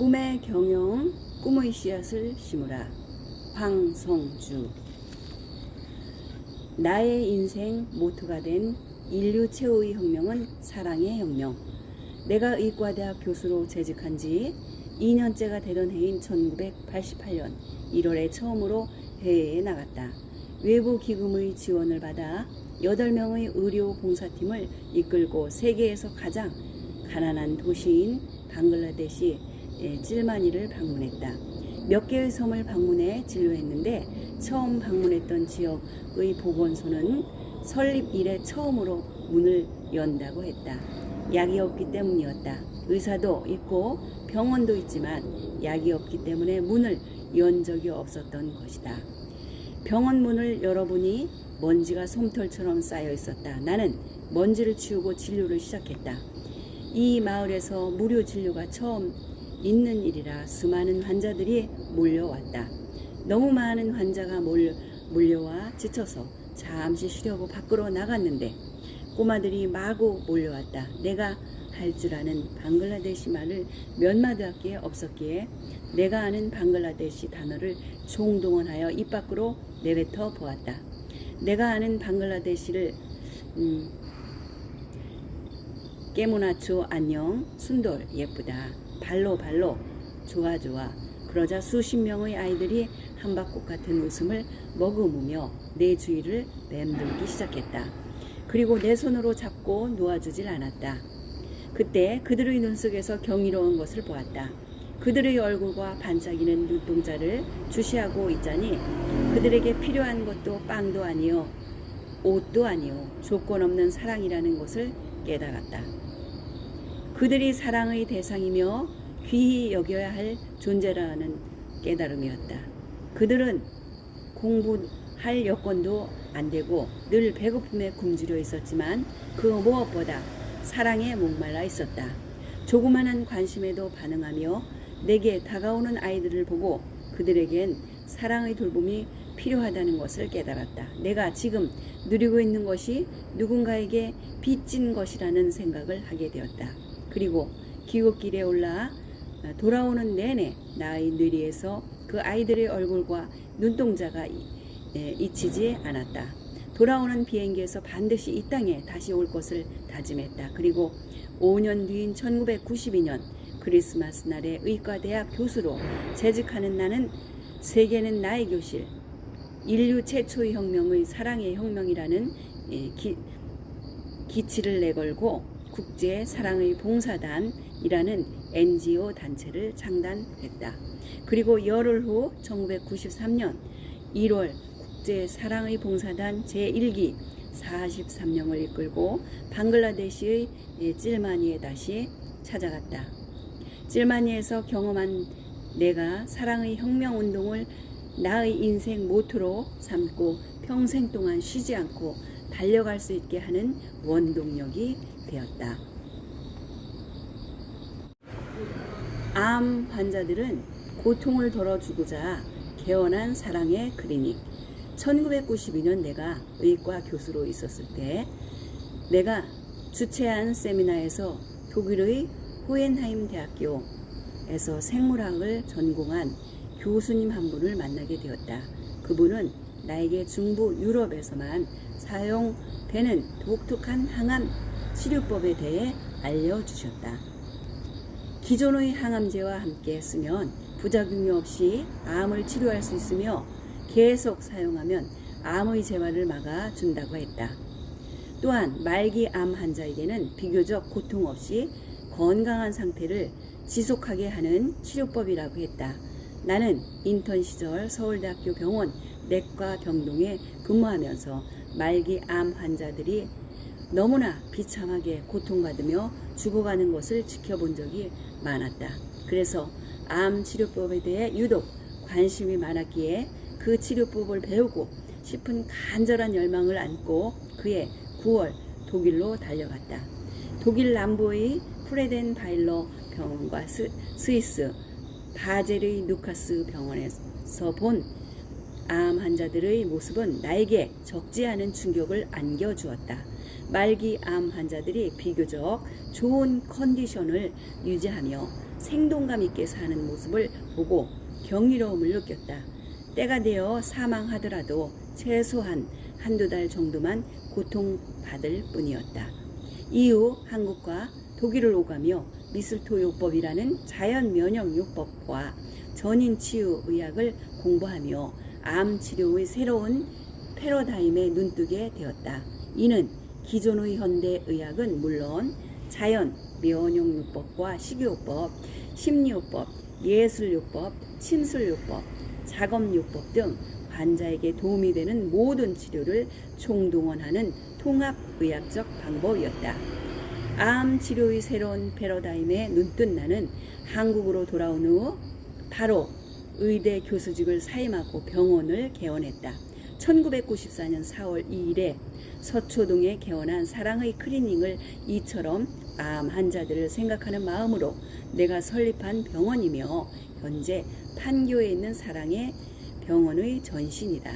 꿈의 경영, 꿈의 씨앗을 심으라. 황성주. 나의 인생 모토가 된 인류 최후의 혁명은 사랑의 혁명. 내가 의과대학 교수로 재직한 지 2년째가 되던 해인 1988년 1월에 처음으로 해외에 나갔다. 외부 기금의 지원을 받아 8명의 의료 봉사팀을 이끌고 세계에서 가장 가난한 도시인 방글라데시 예, 찔마니를 방문했다. 몇 개의 섬을 방문해 진료했는데 처음 방문했던 지역의 보건소는 설립 이래 처음으로 문을 연다고 했다. 약이 없기 때문이었다. 의사도 있고 병원도 있지만 약이 없기 때문에 문을 연 적이 없었던 것이다. 병원 문을 열어보니 먼지가 솜털처럼 쌓여 있었다. 나는 먼지를 치우고 진료를 시작했다. 이 마을에서 무료 진료가 처음 있는 일이라 수많은 환자들이 몰려왔다. 너무 많은 환자가 몰려, 몰려와 지쳐서 잠시 쉬려고 밖으로 나갔는데 꼬마들이 마구 몰려왔다. 내가 할 줄 아는 방글라데시 말을 몇 마디밖에 없었기에 내가 아는 방글라데시 단어를 총동원하여 입 밖으로 내뱉어 보았다. 내가 아는 방글라데시를 음, 깨모나초 안녕 순돌 예쁘다 발로 발로 좋아 좋아 그러자 수십 명의 아이들이 한박꽃 같은 웃음을 머금으며 내 주위를 맴돌기 시작했다. 그리고 내 손으로 잡고 놓아주질 않았다. 그때 그들의 눈 속에서 경이로운 것을 보았다. 그들의 얼굴과 반짝이는 눈동자를 주시하고 있자니 그들에게 필요한 것도 빵도 아니요 옷도 아니요 조건 없는 사랑이라는 것을 깨달았다. 그들이 사랑의 대상이며 귀히 여겨야 할 존재라는 깨달음이었다. 그들은 공부할 여건도 안 되고 늘 배고픔에 굶주려 있었지만 그 무엇보다 사랑에 목말라 있었다. 조그마한 관심에도 반응하며 내게 다가오는 아이들을 보고 그들에겐 사랑의 돌봄이 필요하다는 것을 깨달았다. 내가 지금 누리고 있는 것이 누군가에게 빚진 것이라는 생각을 하게 되었다. 그리고 기곶길에 올라 돌아오는 내내 나의 뇌리에서 그 아이들의 얼굴과 눈동자가 예, 잊히지 않았다. 돌아오는 비행기에서 반드시 이 땅에 다시 올 것을 다짐했다. 그리고 5년 뒤인 1992년 크리스마스 날에 의과대학 교수로 재직하는 나는 세계는 나의 교실, 인류 최초의 혁명의 사랑의 혁명이라는 예, 기, 기치를 내걸고 국제 사랑의 봉사단이라는 NGO 단체를 창단했다. 그리고 열흘 후 1993년 1월 국제 사랑의 봉사단 제1기 43명을 이끌고 방글라데시의 찔마니에 다시 찾아갔다. 찔마니에서 경험한 내가 사랑의 혁명 운동을 나의 인생 모토로 삼고 평생 동안 쉬지 않고 달려갈 수 있게 하는 원동력이 되었다. 암 환자들은 고통을 덜어주고자 개원한 사랑의 클리닉. 1992년 내가 의과 교수로 있었을 때 내가 주최한 세미나에서 독일의 호헨하임 대학교에서 생물학을 전공한 교수님 한 분을 만나게 되었다. 그분은 나에게 중부 유럽에서만 사용되는 독특한 항암 치료법에 대해 알려주셨다. 기존의 항암제와 함께 쓰면 부작용이 없이 암을 치료할 수 있으며 계속 사용하면 암의 재발을 막아준다고 했다. 또한 말기 암 환자에게는 비교적 고통 없이 건강한 상태를 지속하게 하는 치료법이라고 했다. 나는 인턴 시절 서울대학교 병원 내과 병동에 근무하면서 말기 암 환자들이 너무나 비참하게 고통받으며 죽어가는 것을 지켜본 적이 많았다. 그래서 암 치료법에 대해 유독 관심이 많았기에 그 치료법을 배우고 싶은 간절한 열망을 안고 그해 9월 독일로 달려갔다. 독일 남부의 프레덴 바일러 병원과 스, 스위스 바젤의 누카스 병원에서 본 암 환자들의 모습은 나에게 적지 않은 충격을 안겨주었다. 말기 암 환자들이 비교적 좋은 컨디션을 유지하며 생동감 있게 사는 모습을 보고 경이로움을 느꼈다. 때가 되어 사망하더라도 최소한 한두 달 정도만 고통받을 뿐이었다. 이후 한국과 독일을 오가며 미슬토 요법이라는 자연 면역 요법과 전인 치유 의학을 공부하며 암 치료의 새로운 패러다임에 눈뜨게 되었다. 이는 기존의 현대 의학은 물론 자연 면역 요법과 식이요법, 심리요법, 예술요법, 침술요법, 작업요법 등 환자에게 도움이 되는 모든 치료를 총동원하는 통합의학적 방법이었다. 암 치료의 새로운 패러다임에 눈뜬 나는 한국으로 돌아온 후 바로 의대 교수직을 사임하고 병원을 개원했다. 1994년 4월 2일에 서초동에 개원한 사랑의 클리닉을 이처럼 암 환자들을 생각하는 마음으로 내가 설립한 병원이며 현재 판교에 있는 사랑의 병원의 전신이다.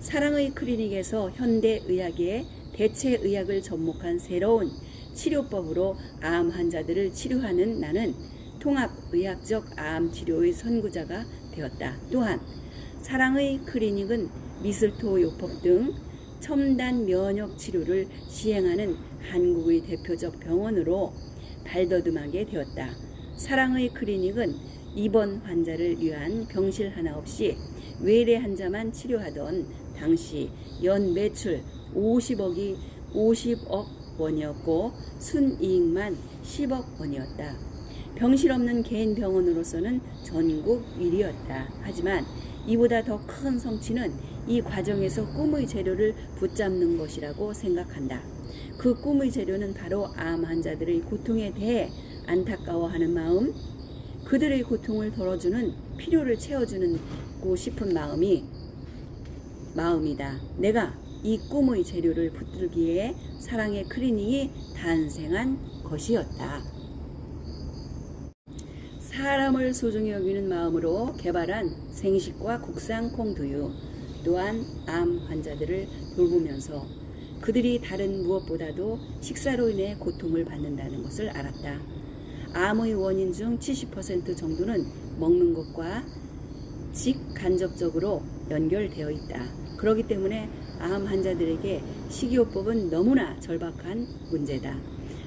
사랑의 클리닉에서 현대 의학의 대체 의학을 접목한 새로운 치료법으로 암 환자들을 치료하는 나는 통합 의학적 암 치료의 선구자가 되었다. 또한 사랑의 클리닉은 미슬토 요법 등 첨단 면역 치료를 시행하는 한국의 대표적 병원으로 발돋움하게 되었다. 사랑의 클리닉은 입원 환자를 위한 병실 하나 없이 외래 환자만 치료하던 당시 연 매출 50억이 50억 원이었고 순이익만 10억 원이었다. 병실 없는 개인 병원으로서는 전국 1위였다. 하지만 이보다 더 큰 성취는 이 과정에서 꿈의 재료를 붙잡는 것이라고 생각한다. 그 꿈의 재료는 바로 암 환자들의 고통에 대해 안타까워하는 마음, 그들의 고통을 덜어주는 필요를 채워주는고 싶은 마음이 마음이다. 내가 이 꿈의 재료를 붙들기에 사랑의 클리닉이 탄생한 것이었다. 사람을 소중히 여기는 마음으로 개발한 생식과 국산 콩두유 또한 암 환자들을 돌보면서 그들이 다른 무엇보다도 식사로 인해 고통을 받는다는 것을 알았다. 암의 원인 중 70% 정도는 먹는 것과 직간접적으로 연결되어 있다. 그렇기 때문에 암 환자들에게 식이요법은 너무나 절박한 문제다.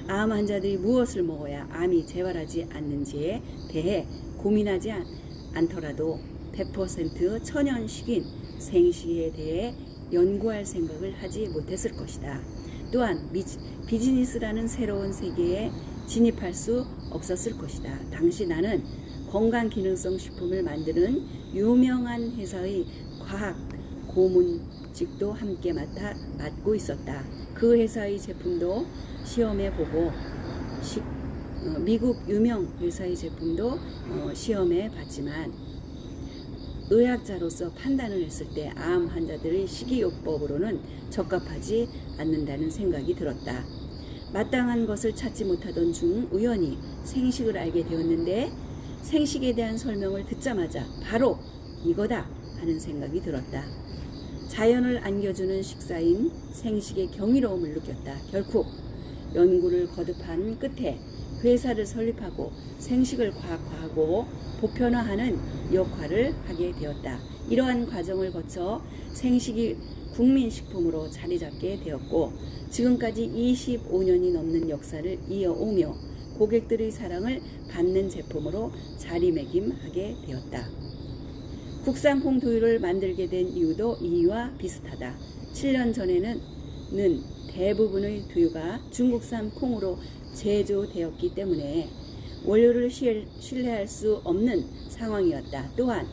암 환자들이 무엇을 먹어야 암이 재발하지 않는지에 대해 고민하지 않, 않더라도 100% 천연식인 생식에 대해 연구할 생각을 하지 못했을 것이다. 또한 미, 비즈니스라는 새로운 세계에 진입할 수 없었을 것이다. 당시 나는 건강 기능성 식품을 만드는 유명한 회사의 과학 고문직도 함께 맡아 맡고 있었다. 그 회사의 제품도 시험해 보고 시, 어, 미국 유명 회사의 제품도 어, 시험해 봤지만 의학자로서 판단을 했을 때 암 환자들의 식이요법으로는 적합하지 않는다는 생각이 들었다. 마땅한 것을 찾지 못하던 중 우연히 생식을 알게 되었는데 생식에 대한 설명을 듣자마자 바로 이거다 하는 생각이 들었다. 자연을 안겨주는 식사인 생식의 경이로움을 느꼈다. 결국 연구를 거듭한 끝에 회사를 설립하고 생식을 과학화하고 보편화하는 역할을 하게 되었다. 이러한 과정을 거쳐 생식이 국민식품으로 자리 잡게 되었고 지금까지 25년이 넘는 역사를 이어오며 고객들의 사랑을 받는 제품으로 자리매김하게 되었다. 국산 콩 두유를 만들게 된 이유도 이와 비슷하다. 7년 전에는 는 대부분의 두유가 중국산 콩으로 제조되었기 때문에 원료를 실- 신뢰할 수 없는 상황이었다. 또한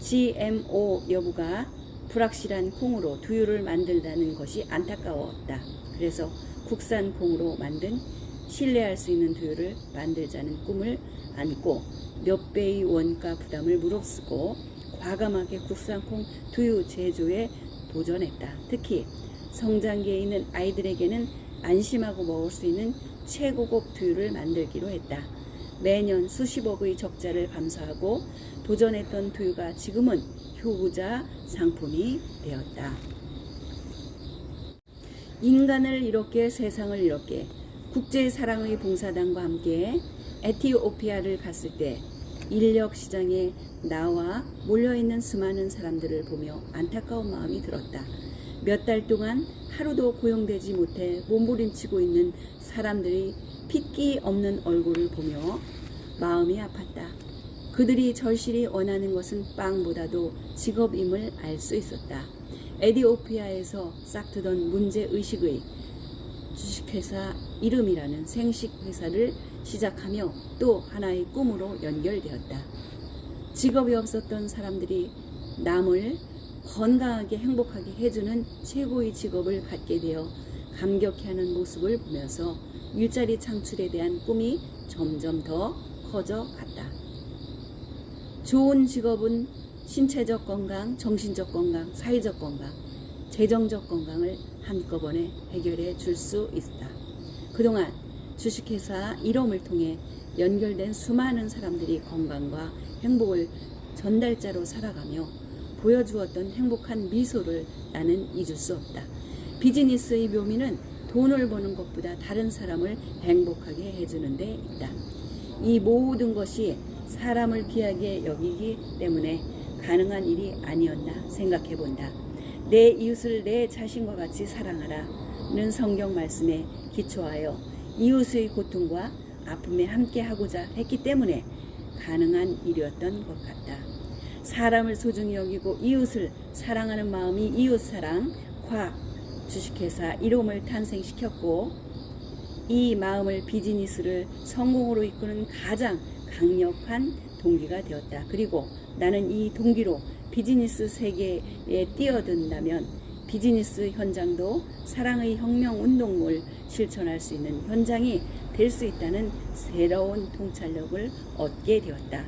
GMO 여부가 불확실한 콩으로 두유를 만들다는 것이 안타까웠다. 그래서 국산 콩으로 만든 신뢰할 수 있는 두유를 만들자는 꿈을 안고 몇 배의 원가 부담을 무릅쓰고 과감하게 국산 콩 두유 제조에 도전했다. 특히 성장기에 있는 아이들에게는 안심하고 먹을 수 있는 최고급 두유를 만들기로 했다. 매년 수십억의 적자를 감수하고 도전했던 두유가 지금은 효구자 상품이 되었다. 인간을 이롭게 세상을 이롭게 국제사랑의 봉사단과 함께 에티오피아를 갔을 때 인력 시장에 나와 몰려있는 수많은 사람들을 보며 안타까운 마음이 들었다. 몇 달 동안 하루도 고용되지 못해 몸부림치고 있는 사람들이 핏기 없는 얼굴을 보며 마음이 아팠다. 그들이 절실히 원하는 것은 빵보다도 직업임을 알 수 있었다. 에디오피아에서 싹트던 문제의식의 주식회사 이름이라는 생식 회사를 시작하며 또 하나의 꿈으로 연결되었다. 직업이 없었던 사람들이 남을 건강하게 행복하게 해주는 최고의 직업을 갖게 되어 감격해하는 모습을 보면서 일자리 창출에 대한 꿈이 점점 더 커져 갔다. 좋은 직업은 신체적 건강, 정신적 건강, 사회적 건강, 재정적 건강을 한꺼번에 해결해 줄 수 있다. 그동안 주식회사 이름을 통해 연결된 수많은 사람들이 건강과 행복을 전달자로 살아가며 보여주었던 행복한 미소를 나는 잊을 수 없다. 비즈니스의 묘미는 돈을 버는 것보다 다른 사람을 행복하게 해주는 데 있다. 이 모든 것이 사람을 귀하게 여기기 때문에 가능한 일이 아니었나 생각해 본다. 내 이웃을 내 자신과 같이 사랑하라는 성경 말씀에 기초하여 이웃의 고통과 아픔에 함께 하고자 했기 때문에 가능한 일이었던 것 같다. 사람을 소중히 여기고 이웃을 사랑하는 마음이 이웃 사랑 과학 주식회사 이름을 탄생시켰고 이 마음을 비즈니스를 성공으로 이끄는 가장 강력한 동기가 되었다. 그리고 나는 이 동기로 비즈니스 세계에 뛰어든다면 비즈니스 현장도 사랑의 혁명 운동을 실천할 수 있는 현장이 될 수 있다는 새로운 통찰력을 얻게 되었다.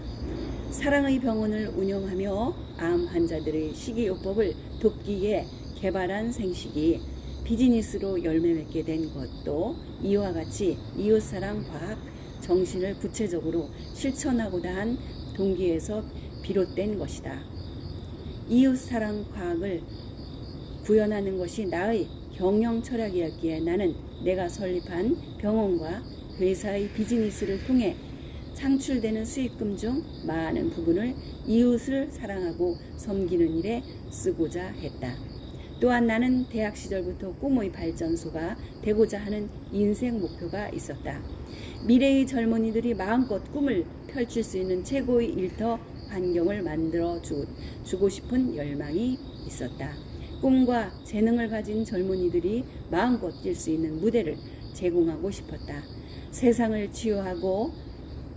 사랑의 병원을 운영하며 암 환자들의 식이요법을 돕기에 개발한 생식이 비즈니스로 열매 맺게 된 것도 이와 같이 이웃사랑 과학 정신을 구체적으로 실천하고자 한 동기에서 비롯된 것이다. 이웃사랑 과학을 구현하는 것이 나의 경영 철학이었기에 나는 내가 설립한 병원과 회사의 비즈니스를 통해 창출되는 수익금 중 많은 부분을 이웃을 사랑하고 섬기는 일에 쓰고자 했다. 또한 나는 대학 시절부터 꿈의 발전소가 되고자 하는 인생 목표가 있었다. 미래의 젊은이들이 마음껏 꿈을 펼칠 수 있는 최고의 일터 환경을 만들어 주, 주고 싶은 열망이 있었다. 꿈과 재능을 가진 젊은이들이 마음껏 뛸 수 있는 무대를 제공하고 싶었다. 세상을 치유하고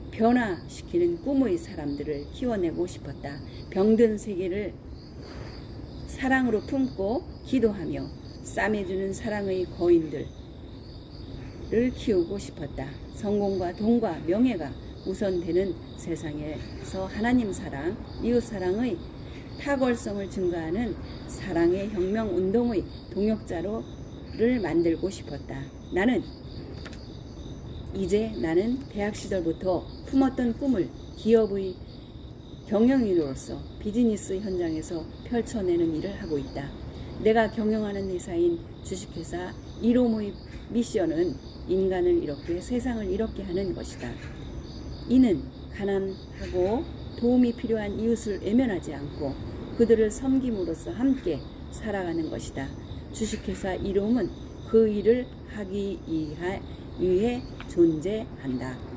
변화시키는 꿈의 사람들을 키워내고 싶었다. 병든 세계를 사랑으로 품고 기도하며 싸매주는 사랑의 거인들을 키우고 싶었다. 성공과 돈과 명예가 우선되는 세상에서 하나님 사랑, 이웃 사랑의 탁월성을 증가하는 사랑의 혁명 운동의 동역자로를 만들고 싶었다. 나는 이제 나는 대학 시절부터 품었던 꿈을 기업의 경영인으로서 비즈니스 현장에서 펼쳐내는 일을 하고 있다. 내가 경영하는 회사인 주식회사 이로모의 미션은 인간을 이렇게 세상을 이렇게 하는 것이다. 이는 가난하고 도움이 필요한 이웃을 외면하지 않고 그들을 섬김으로써 함께 살아가는 것이다. 주식회사 이름은 그 일을 하기 위해 존재한다.